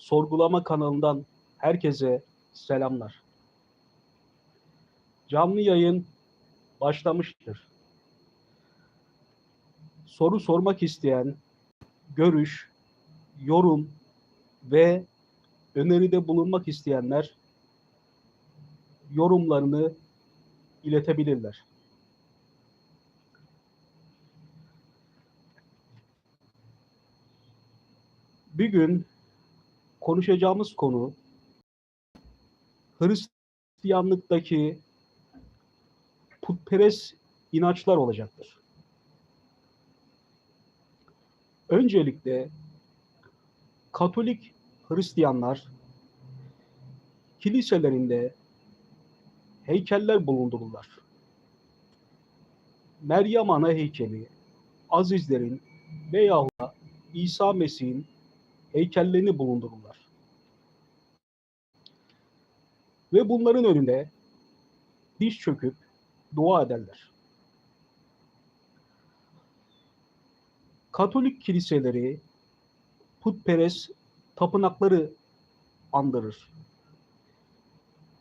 Sorgulama kanalından herkese selamlar. Canlı yayın başlamıştır. Soru sormak isteyen, görüş, yorum ve öneride bulunmak isteyenler yorumlarını iletebilirler. Bir gün konuşacağımız konu Hristiyanlıktaki putperest inançlar olacaktır. Öncelikle Katolik Hristiyanlar kiliselerinde heykeller bulundururlar. Meryem Ana heykeli, Azizlerin veyahut da İsa Mesih'in heykellerini bulundururlar. Ve bunların önünde diş çöküp dua ederler. Katolik kiliseleri putperest tapınakları andırır.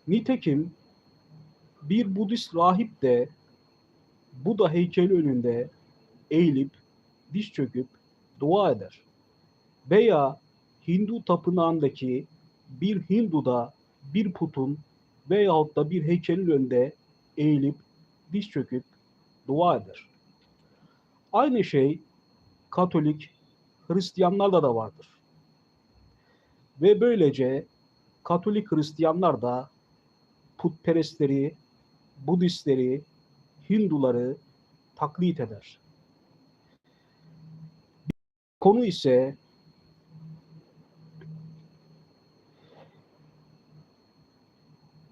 Nitekim bir Budist rahip de Buda heykeli önünde eğilip diş çöküp dua eder. Veya Hindu tapınağındaki bir Hindu'da bir putun veyahut da bir heykelin önünde eğilip diş çöküp dua eder. Aynı şey Katolik Hristiyanlarda da vardır. Ve böylece Katolik Hristiyanlar da putperestleri, Budistleri, Hinduları taklit eder. Konu ise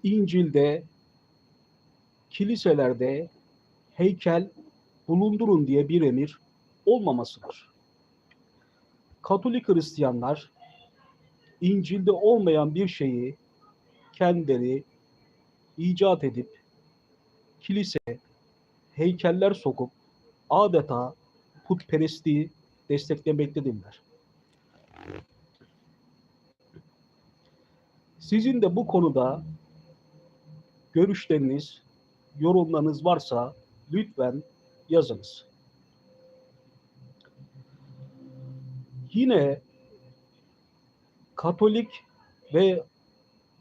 İncil'de kiliselerde heykel bulundurun diye bir emir olmamasıdır. Katolik Hristiyanlar İncil'de olmayan bir şeyi kendileri icat edip kilise heykeller sokup adeta putperestliği desteklemektedirler. Sizin de bu konuda görüşleriniz, yorumlarınız varsa lütfen yazınız. Yine Katolik ve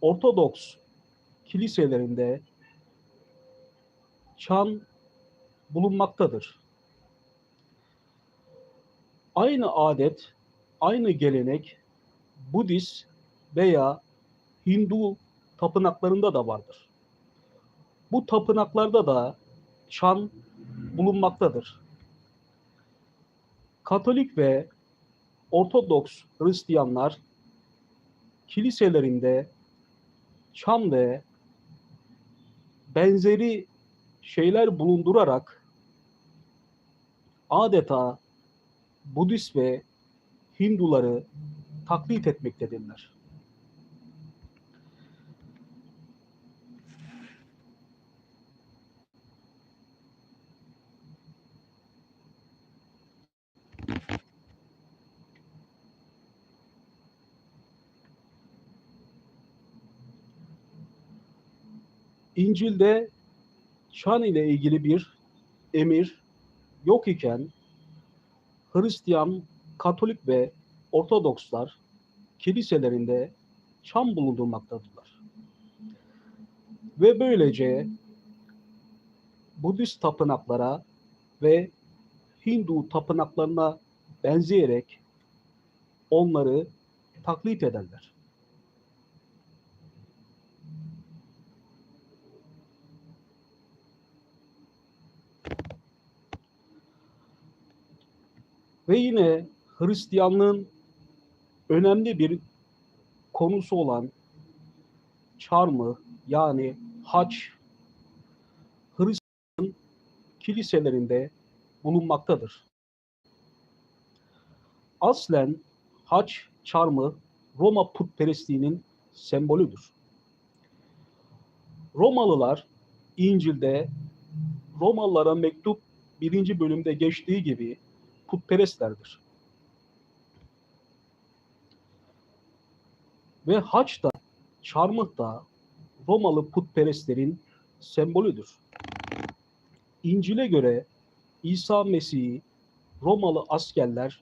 Ortodoks kiliselerinde çan bulunmaktadır. Aynı adet, aynı gelenek Budist veya Hindu tapınaklarında da vardır. Bu tapınaklarda da çan bulunmaktadır. Katolik ve Ortodoks Hristiyanlar kiliselerinde çam ve benzeri şeyler bulundurarak adeta Budist ve Hinduları taklit etmektedirler. İncil'de çan ile ilgili bir emir yok iken Hristiyan, Katolik ve Ortodokslar kiliselerinde çam bulundurmaktadırlar. Ve böylece Budist tapınaklara ve Hindu tapınaklarına benzeyerek onları taklit ederler. Ve yine Hristiyanlığın önemli bir konusu olan çarmı yani haç Hristiyan kiliselerinde bulunmaktadır. Aslen haç çarmı Roma putperestliğinin sembolüdür. Romalılar İncil'de Romalılara mektup birinci bölümde geçtiği gibi putperestlerdir. Ve haç da, çarmıh da Romalı putperestlerin sembolüdür. İncil'e göre İsa Mesih'i Romalı askerler,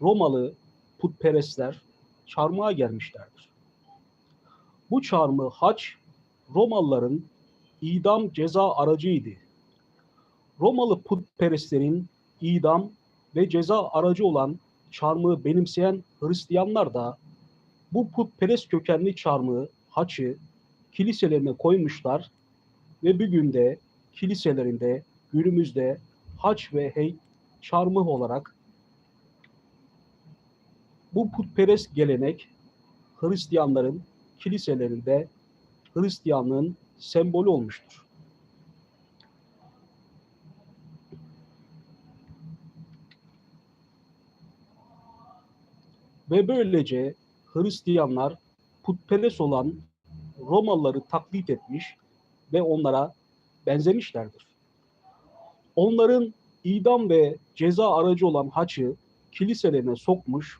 Romalı putperestler çarmıha gelmişlerdir. Bu çarmıh haç Romalıların idam ceza aracıydı. Romalı putperestlerin idam ve ceza aracı olan çarmığı benimseyen Hristiyanlar da bu putperest kökenli çarmığı, haçı kiliselerine koymuşlar ve bugün de kiliselerinde günümüzde haç ve hey çarmıh olarak bu putperest gelenek Hristiyanların kiliselerinde Hristiyanlığın sembolü olmuştur. Ve böylece Hristiyanlar putperest olan Romalıları taklit etmiş ve onlara benzemişlerdir. Onların idam ve ceza aracı olan haçı kiliselerine sokmuş,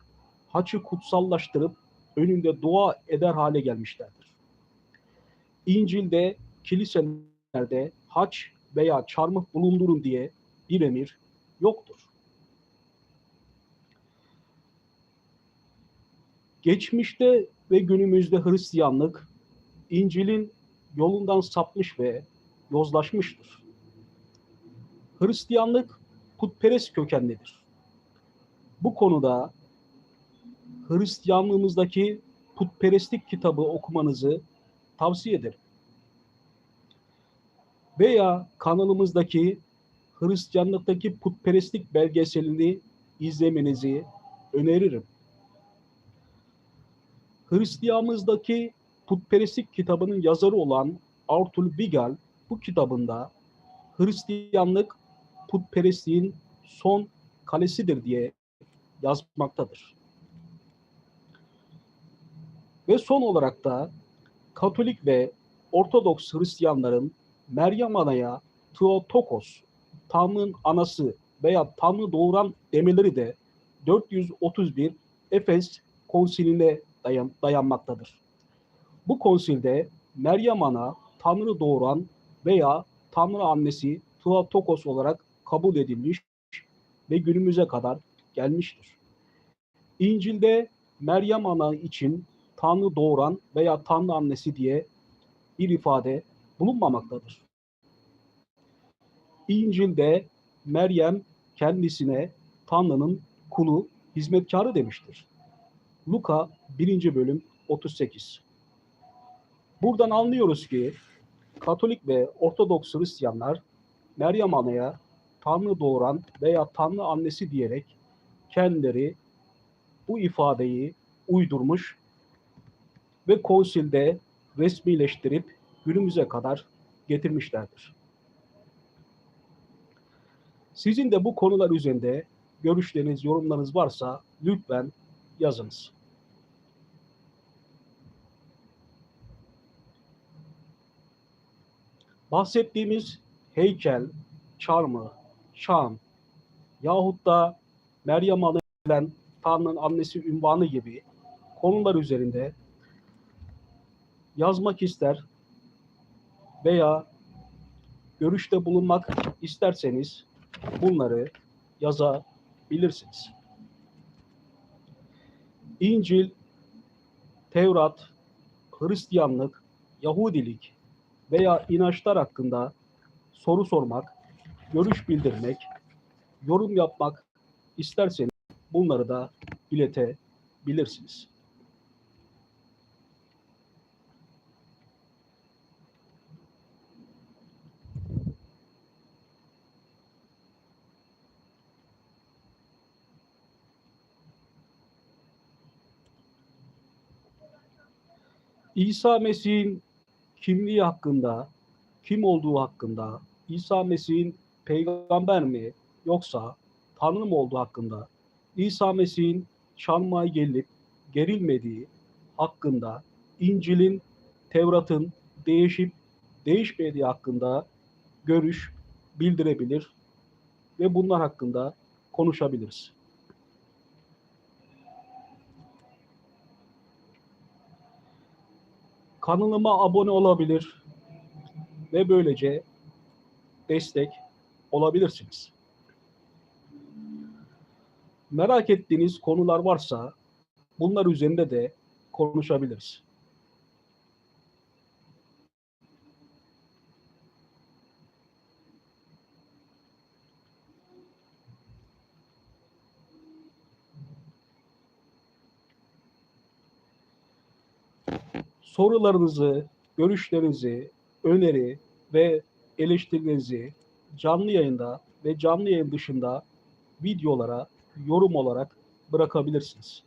haçı kutsallaştırıp önünde dua eder hale gelmişlerdir. İncil'de kiliselerde haç veya çarmıh bulundurun diye bir emir yoktur. Geçmişte ve günümüzde Hristiyanlık İncil'in yolundan sapmış ve yozlaşmıştır. Hristiyanlık putperest kökenlidir. Bu konuda Hristiyanlığımızdaki putperestlik kitabı okumanızı tavsiye ederim. Veya kanalımızdaki Hristiyanlıktaki putperestlik belgeselini izlemenizi öneririm. Hristiyanımızdaki putperestlik kitabının yazarı olan Arthur Wigal bu kitabında Hristiyanlık putperestliğin son kalesidir diye yazmaktadır. Ve son olarak da Katolik ve Ortodoks Hristiyanların Meryem Ana'ya Theotokos, Tanrı'nın anası veya Tanrı doğuran demeleri de 431 Efes konsiline dayan, dayanmaktadır. Bu konsilde Meryem Ana Tanrı doğuran veya Tanrı annesi Theotokos olarak kabul edilmiş ve günümüze kadar gelmiştir. İncil'de Meryem Ana için Tanrı doğuran veya Tanrı annesi diye bir ifade bulunmamaktadır. İncil'de Meryem kendisine Tanrı'nın kulu, hizmetkarı demiştir. Luka 1. bölüm 38. Buradan anlıyoruz ki Katolik ve Ortodoks Hristiyanlar Meryem Ana'ya Tanrı doğuran veya Tanrı annesi diyerek kendileri bu ifadeyi uydurmuş ve konsilde resmileştirip günümüze kadar getirmişlerdir. Sizin de bu konular üzerinde görüşleriniz, yorumlarınız varsa lütfen yazınız. Bahsettiğimiz heykel, çarmı, şam yahut da Meryem Ana gelen Tanrı'nın annesi ünvanı gibi konular üzerinde yazmak ister veya görüşte bulunmak isterseniz bunları yazabilirsiniz. İncil, Tevrat, Hristiyanlık, Yahudilik veya inançlar hakkında soru sormak, görüş bildirmek, yorum yapmak isterseniz bunları da iletebilirsiniz. İsa Mesih'in kimliği hakkında, kim olduğu hakkında, İsa Mesih'in peygamber mi yoksa Tanrı mı olduğu hakkında, İsa Mesih'in çarmıha gelip gerilmediği hakkında, İncil'in, Tevrat'ın değişip değişmediği hakkında görüş bildirebilir ve bunlar hakkında konuşabiliriz. Kanalıma abone olabilir ve böylece destek olabilirsiniz. Merak ettiğiniz konular varsa bunlar üzerinde de konuşabiliriz. Sorularınızı, görüşlerinizi, öneri ve eleştirilerinizi canlı yayında ve canlı yayın dışında videolara yorum olarak bırakabilirsiniz.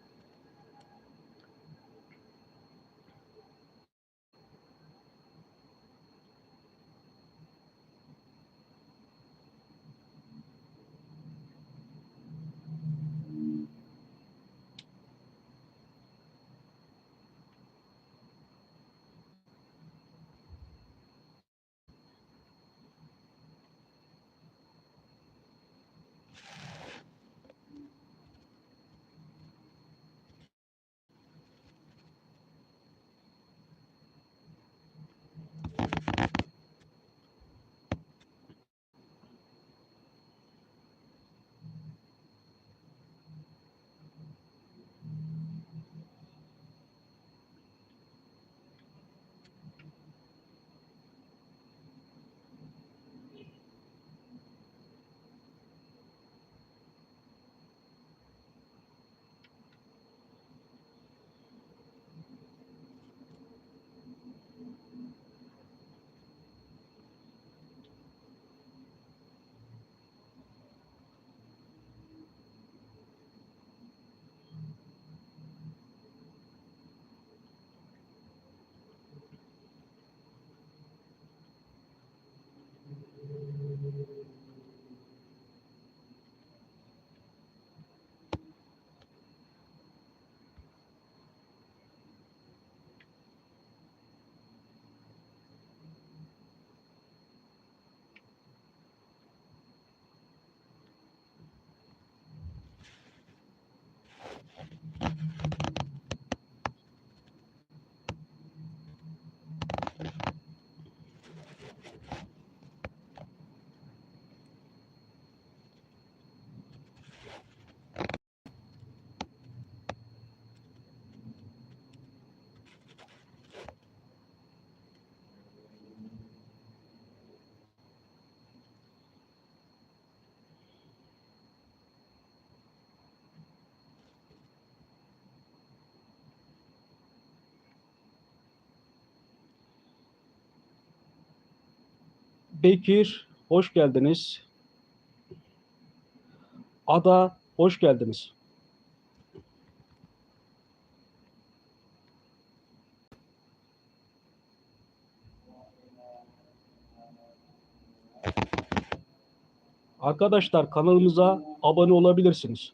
Bekir, hoş geldiniz. Ada, hoş geldiniz. Arkadaşlar kanalımıza abone olabilirsiniz.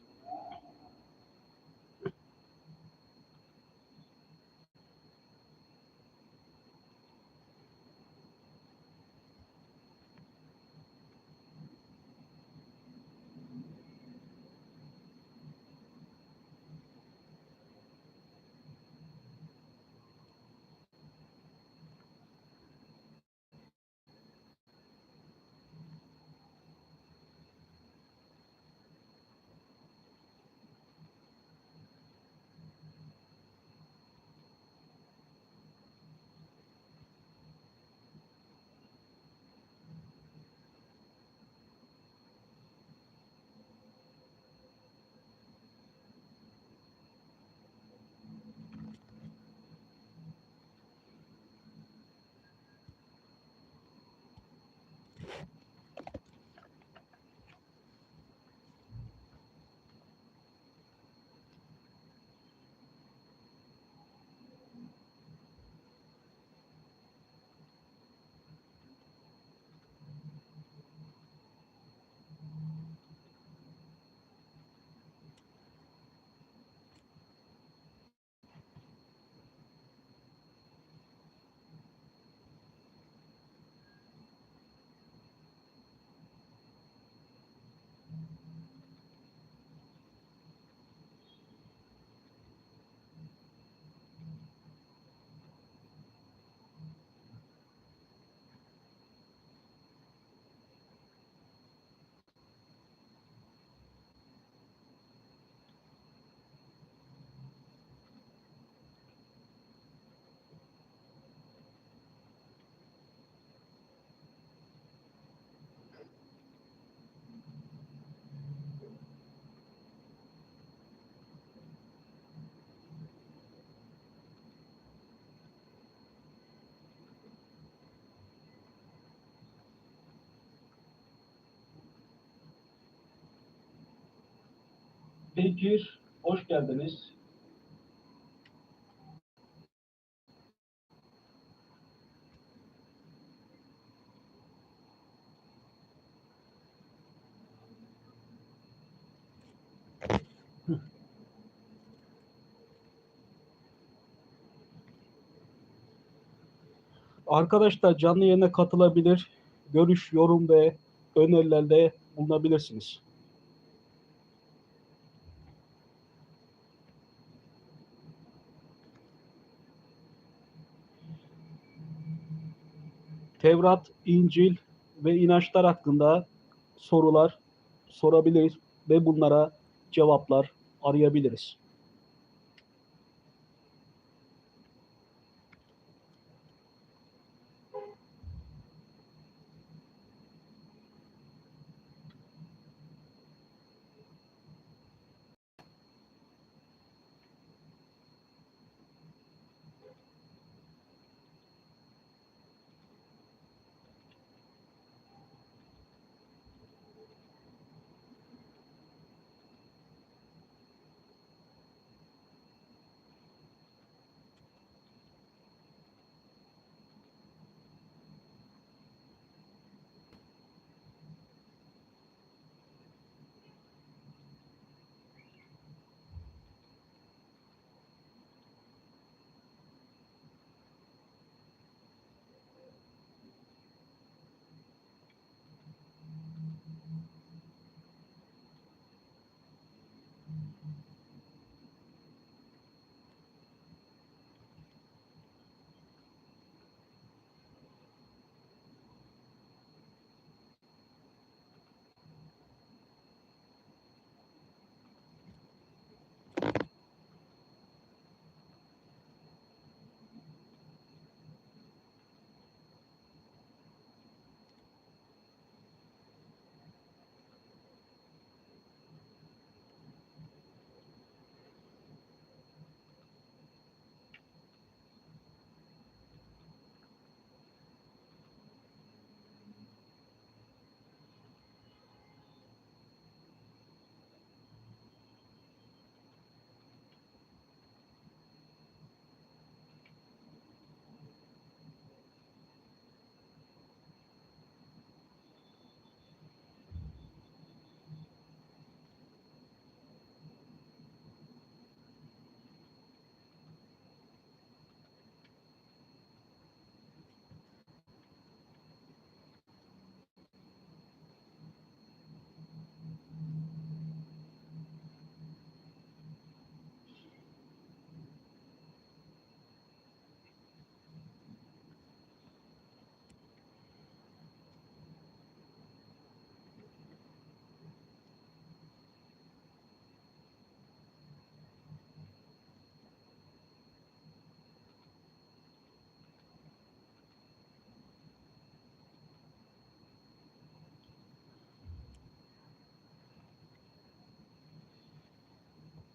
Bekir, hoş geldiniz. Arkadaşlar canlı yayına katılabilir, görüş, yorum ve önerilerde bulunabilirsiniz. Tevrat, İncil ve inançlar hakkında sorular sorabilir ve bunlara cevaplar arayabiliriz.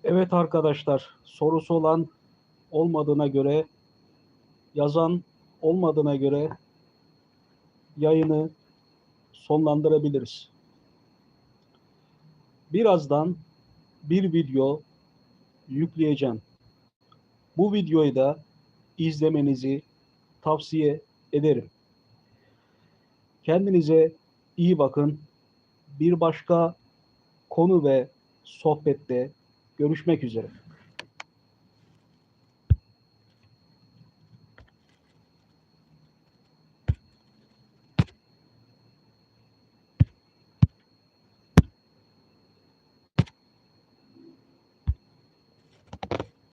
Evet arkadaşlar, sorusu olan olmadığına göre, yazan olmadığına göre yayını sonlandırabiliriz. Birazdan bir video yükleyeceğim. Bu videoyu da izlemenizi tavsiye ederim. Kendinize iyi bakın. Bir başka konu ve sohbette görüşmek üzere.